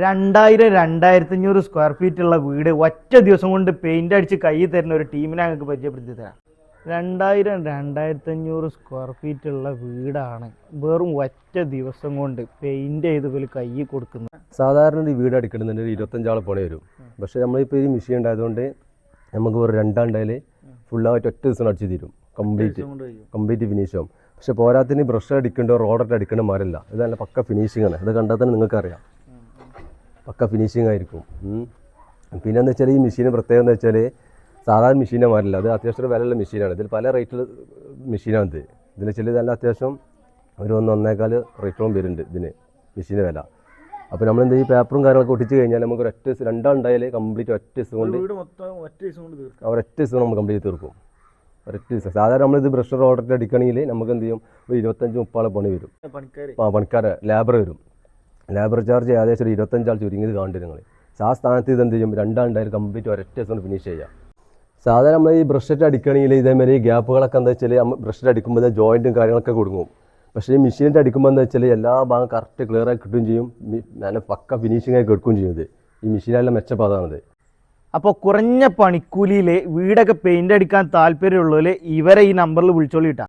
രണ്ടായിരം രണ്ടായിരത്തി അഞ്ഞൂറ് സ്ക്വയർ ഫീറ്റ് ഉള്ള വീട് ഒറ്റ ദിവസം കൊണ്ട് പെയിന്റ് അടിച്ച് കൈ തരുന്ന ഒരു ടീമിനെ ഞങ്ങൾക്ക് പരിചയപ്പെടുത്തി തരാം. രണ്ടായിരം രണ്ടായിരത്തി അഞ്ഞൂറ് സ്ക്വയർ ഫീറ്റ് ഉള്ള വീടാണ് വെറും ഒറ്റ ദിവസം കൊണ്ട് പെയിന്റ് ചെയ്ത് പോലെ കൈ കൊടുക്കുന്നത്. സാധാരണ ഒരു വീട് അടിക്കണമെന്നുണ്ടെങ്കിൽ ഒരു ഇരുപത്തഞ്ചാൾ പണി വരും. പക്ഷേ നമ്മളിപ്പോൾ ഈ മിഷീൻ ഉണ്ടായതുകൊണ്ട് നമുക്ക് ഒരു രണ്ടാണ്ടായാൽ ഫുള്ളായിട്ട് ഒറ്റ ദിവസം അടിച്ച് തീരും. കംപ്ലീറ്റ് കംപ്ലീറ്റ് ഫിനിഷ് ആവും. പക്ഷേ പോരാത്തിന് ബ്രഷ് അടിക്കേണ്ടോ റോഡൊക്കെ അടിക്കേണ്ട മാറില്ല ഇതല്ല പക്ക ഫിനിഷിംഗ് ആണ്. ഇത് കണ്ടാൽ തന്നെ നിങ്ങൾക്കറിയാം. പക്ക ഫിനിഷിംഗ് ആയിരിക്കും. പിന്നെ എന്ന് വെച്ചാൽ ഈ മെഷീന് പ്രത്യേകത എന്ന് വെച്ചാൽ സാധാരണ മെഷീനെ മാറില്ല. അത് അത്യാവശ്യം വിലയുള്ള മെഷീനാണ് ഇതിൽ പല റേറ്റിൽ മെഷീനാണ് ഇത്. ഇതിൽ വെച്ചാൽ നല്ല അത്യാവശ്യം ഒരു ഒന്ന് ഒന്നേക്കാൽ റേറ്റോളം വരുന്നുണ്ട് ഇതിന് മെഷീന് വില. അപ്പോൾ നമ്മൾ എന്താ ഈ പേപ്പറും കാര്യങ്ങളൊക്കെ ഒട്ടിച്ച് കഴിഞ്ഞാൽ നമുക്ക് ഒറ്റ ദിവസം രണ്ടാണ്ടായാൽ കംപ്ലീറ്റ് ഒറ്റ ദിവസം കൊണ്ട് ഒരൊറ്റ ദിവസം നമ്മൾ കംപ്ലീറ്റ് തീർക്കും. ഒരൊറ്റ ദിവസം. സാധാരണ നമ്മളിത് ബ്രഷർ ഓർഡറിൽ അടിക്കണമെങ്കിൽ നമുക്ക് എന്ത് ചെയ്യും? ഒരു ഇരുപത്തഞ്ച് മുപ്പാളെ പണി വരും. ആ പണിക്കാരെ ലേബർ വരും. ലേബർ ചാർജ് ഏകദേശം ഒരു ഇരുപത്തഞ്ചാൾ ചുരുങ്ങിയത് കാണും നിങ്ങൾ ആ സ്ഥാനത്ത് ഇത് എന്ത് ചെയ്യും? രണ്ടാണ്ടായാലും കംപ്ലീറ്റ് ഒരൊറ്റ ദിവസം ഫിനിഷ് ചെയ്യാം. സാധാരണ നമ്മൾ ഈ ബ്രഷറ്റ് അടിക്കണമെങ്കിൽ ഇതേമാതിരി ഗ്യാപ്പുകളൊക്കെ എന്താ വെച്ചാൽ ബ്രഷറ്റ് അടിക്കുമ്പോൾ ജോയിന്റും കാര്യങ്ങളൊക്കെ കൊടുക്കും പക്ഷേ ഈ മെഷീനിന്റെ അടിക്കുമ്പോൾ എന്താ വെച്ചാൽ എല്ലാ ഭാഗം കറക്റ്റ് ക്ലിയർ ആയി കിട്ടുകയും ചെയ്യും. നല്ല പക്ക ഫിനിഷിംഗ് ആയി കൊടുക്കുകയും ചെയ്യുന്നത് ഈ മെഷീനെല്ലാം മെച്ചപ്പാതാണത് അപ്പോൾ കുറഞ്ഞ പണിക്കൂലിയിൽ വീടൊക്കെ പെയിന്റ് അടിക്കാൻ താല്പര്യമുള്ളവർ ഇവരെ ഈ നമ്പറിൽ വിളിച്ചോളിട്ടാ.